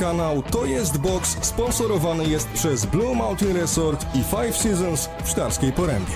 Kanał To Jest Box sponsorowany jest przez Blue Mountain Resort i Five Seasons w Sztarskiej Porębie.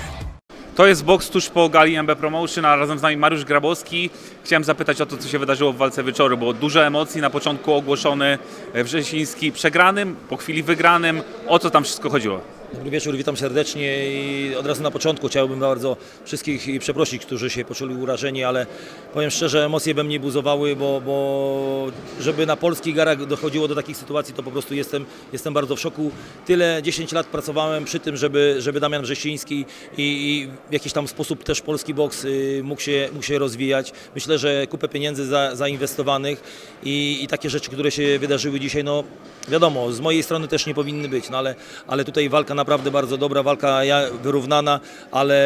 To jest boks tuż po gali MB Promotion, a razem z nami Mariusz Grabowski. Chciałem zapytać o to, co się wydarzyło w walce wieczoru, bo dużo emocji, na początku ogłoszony e, Wrzesiński przegranym, po chwili wygranym. O co tam wszystko chodziło? Dobry wieczór, witam serdecznie i od razu na początku chciałbym bardzo wszystkich przeprosić, którzy się poczuli urażeni, ale powiem szczerze, emocje we mnie buzowały, bo, bo żeby na polskich garach dochodziło do takich sytuacji, to po prostu jestem, jestem bardzo w szoku. Tyle 10 lat pracowałem przy tym, żeby, żeby Damian Wrzesiński i, i w jakiś tam sposób też polski boks y, mógł się, mógł się rozwijać. Myślę, że kupę pieniędzy za, zainwestowanych i, i takie rzeczy, które się wydarzyły dzisiaj, no wiadomo, z mojej strony też nie powinny być, no ale, ale tutaj walka naprawdę bardzo dobra, walka wyrównana, ale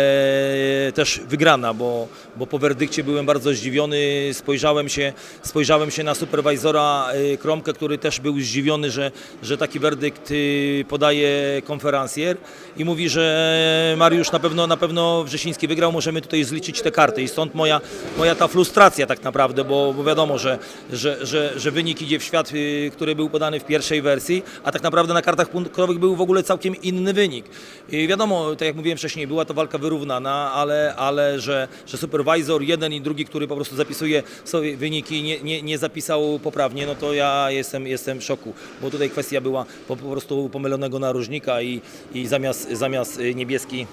też wygrana, bo, bo po werdykcie byłem bardzo zdziwiony, spojrzałem się, spojrzałem się na superwajzora y, Kromkę, który też był zdziwiony, że, że taki werdykt y, podaje konferencjer i mówi, że Mariusz na pewno, na pewno Wrzesiński wygrał, możemy tutaj zliczyć te karty. I stąd moja, moja ta frustracja tak naprawdę, bo, bo wiadomo, że, że, że, że wynik idzie w świat, y, który był podany w pierwszej wersji, a tak naprawdę na kartach punktowych był w ogóle całkiem inny wynik. I wiadomo, tak jak mówiłem wcześniej, była to walka wyrównana, ale, ale że, że supervisor jeden i drugi, który po prostu zapisuje sobie wyniki, nie, nie, nie zapisał poprawnie, no to ja jestem, jestem w szoku, bo tutaj kwestia była po, po prostu pomylonego narożnika i, i zamiast, zamiast y, niebieski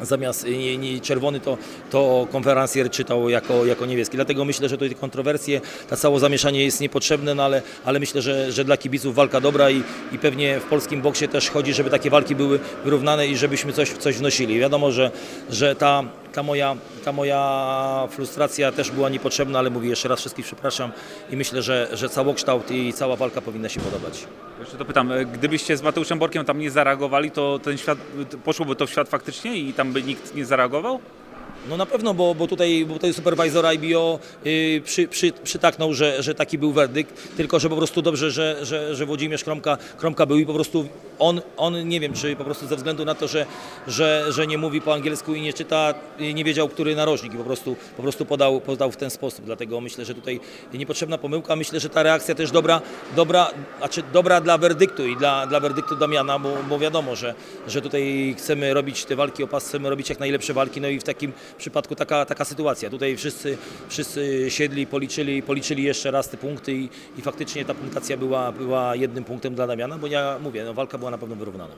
zamiast y, nie, nie, czerwony to, to konferencjer czytał jako, jako niebieski. Dlatego myślę, że tutaj kontrowersje, to całe zamieszanie jest niepotrzebne, no ale, ale myślę, że, że dla kibiców walka dobra i, i pewnie w polskim boksie też chodzi, żeby takie walki były wyrównane i żebyśmy coś, coś wnosili. Wiadomo, że, że ta, ta, moja, ta moja frustracja też była niepotrzebna, ale mówię jeszcze raz wszystkich przepraszam i myślę, że, że całokształt i cała walka powinna się podobać. Jeszcze to pytam, e, gdybyście z Mateuszem Borkiem tam nie zareagowali, to ten świat, poszłoby to w świat faktycznie i tam by nikt nie zareagował? No na pewno, bo, bo tutaj, bo tutaj supervisor IBO yy, przy, przy, przytaknął, że, że taki był werdykt, tylko że po prostu dobrze, że, że, że Włodzimierz Kromka, Kromka był i po prostu on, on, nie wiem, czy po prostu ze względu na to, że, że, że nie mówi po angielsku i nie czyta, yy, nie wiedział, który narożnik i po prostu, po prostu podał, podał w ten sposób. Dlatego myślę, że tutaj niepotrzebna pomyłka. Myślę, że ta reakcja też dobra, dobra, znaczy dobra dla werdyktu i dla, dla werdyktu Damiana, bo, bo wiadomo, że, że tutaj chcemy robić te walki o pas, chcemy robić jak najlepsze walki, no i w takim przypadku taka, taka sytuacja. Tutaj wszyscy, wszyscy siedli, policzyli, policzyli jeszcze raz te punkty i, i faktycznie ta punktacja była, była jednym punktem dla Damiana, bo ja mówię, no, walka była na pewno wyrównana.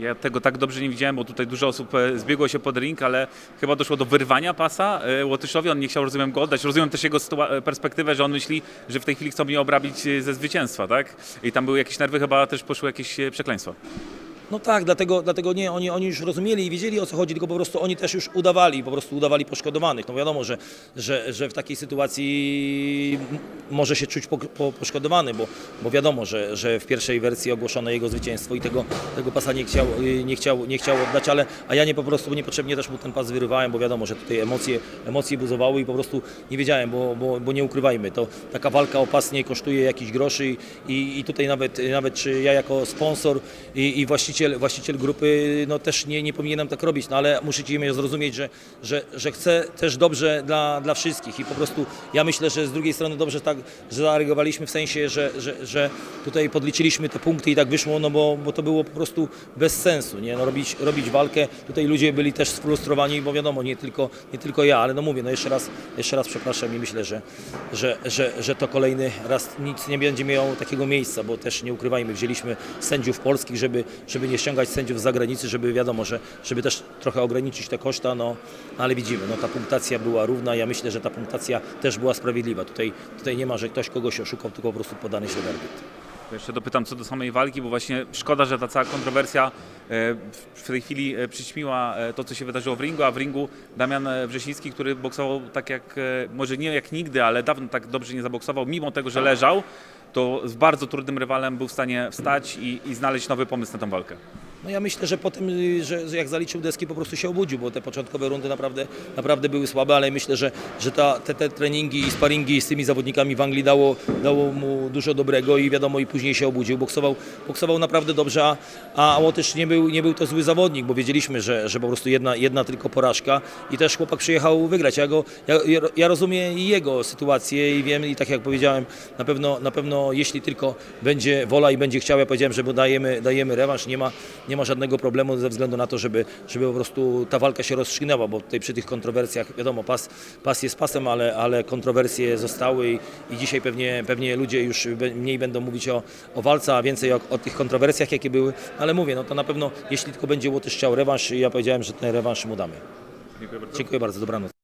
Ja tego tak dobrze nie widziałem, bo tutaj dużo osób e, zbiegło się pod ring, ale chyba doszło do wyrwania pasa e, Łotyszowi. On nie chciał, rozumiem, go oddać. Rozumiem też jego e, perspektywę, że on myśli, że w tej chwili chcą mnie obrabić ze zwycięstwa, tak? I tam były jakieś nerwy, chyba też poszły jakieś przekleństwa. No tak, dlatego, dlatego nie, oni, oni już rozumieli i wiedzieli o co chodzi, tylko po prostu oni też już udawali, po prostu udawali poszkodowanych. No wiadomo, że, że, że w takiej sytuacji może się czuć po, po, poszkodowany, bo, bo wiadomo, że, że w pierwszej wersji ogłoszono jego zwycięstwo i tego, tego pasa nie chciał, y, nie, chciał, nie chciał oddać, ale a ja nie po prostu niepotrzebnie też mu ten pas wyrywałem, bo wiadomo, że tutaj emocje, emocje buzowały i po prostu nie wiedziałem, bo, bo, bo nie ukrywajmy, to taka walka o pas nie kosztuje jakichś groszy i, i, i tutaj nawet, nawet czy ja jako sponsor i, i właściciel, właściciel grupy, no też nie, nie powinienem tak robić, no ale musicie zrozumieć, że, że, że chcę też dobrze dla, dla wszystkich i po prostu ja myślę, że z drugiej strony dobrze tak że zareagowaliśmy w sensie, że, że, że tutaj podliczyliśmy te punkty i tak wyszło, no bo, bo to było po prostu bez sensu, nie? No robić, robić walkę, tutaj ludzie byli też sfrustrowani, bo wiadomo, nie tylko, nie tylko ja, ale no mówię, no jeszcze raz, jeszcze raz przepraszam i myślę, że, że, że, że to kolejny raz nic nie będzie miało takiego miejsca, bo też nie ukrywajmy, wzięliśmy sędziów polskich, żeby, żeby nie ściągać sędziów z zagranicy, żeby wiadomo, że żeby też trochę ograniczyć te koszta, no ale widzimy, no ta punktacja była równa, ja myślę, że ta punktacja też była sprawiedliwa. Tutaj, tutaj nie ma, że ktoś kogoś oszukał, tylko po prostu podany się werdykt. Jeszcze dopytam co do samej walki, bo właśnie szkoda, że ta cała kontrowersja e, w tej chwili e, przyćmiła e, to, co się wydarzyło w ringu, a w ringu Damian Wrzesiński, który boksował tak jak, może nie jak nigdy, ale dawno tak dobrze nie zaboksował, mimo tego, że leżał, to z bardzo trudnym rywalem był w stanie wstać i, i znaleźć nowy pomysł na tę walkę. No ja myślę, że po tym, że, jak zaliczył deski, po prostu się obudził, bo te początkowe rundy naprawdę, naprawdę były słabe, ale myślę, że, że ta, te, te treningi i sparingi z tymi zawodnikami w Anglii dało, dało mu dużo dobrego i wiadomo, i później się obudził. Boksował, boksował naprawdę dobrze, a, a Łotycz nie był, nie był to zły zawodnik, bo wiedzieliśmy, że, że po prostu jedna, jedna tylko porażka i też chłopak przyjechał wygrać. Ja, go, ja, ja- rozumiem jego sytuację i wiem, i tak jak powiedziałem, na pewno, na pewno jeśli tylko będzie wola i będzie chciał, ja powiedziałem, że dajemy, dajemy rewanż, nie ma, nie ma żadnego problemu ze względu na to, żeby, żeby po prostu ta walka się rozstrzygnęła, bo tutaj przy tych kontrowersjach, wiadomo, pas, pas jest pasem, ale, ale kontrowersje zostały i, i dzisiaj pewnie, pewnie ludzie już mniej będą mówić o, o walce, a więcej o, o tych kontrowersjach, jakie były, ale mówię, no to na pewno, jeśli tylko będzie Łotysz chciał rewanż, ja powiedziałem, że ten rewanż mu damy. Dziękuję bardzo. Dziękuję bardzo, dobranoc.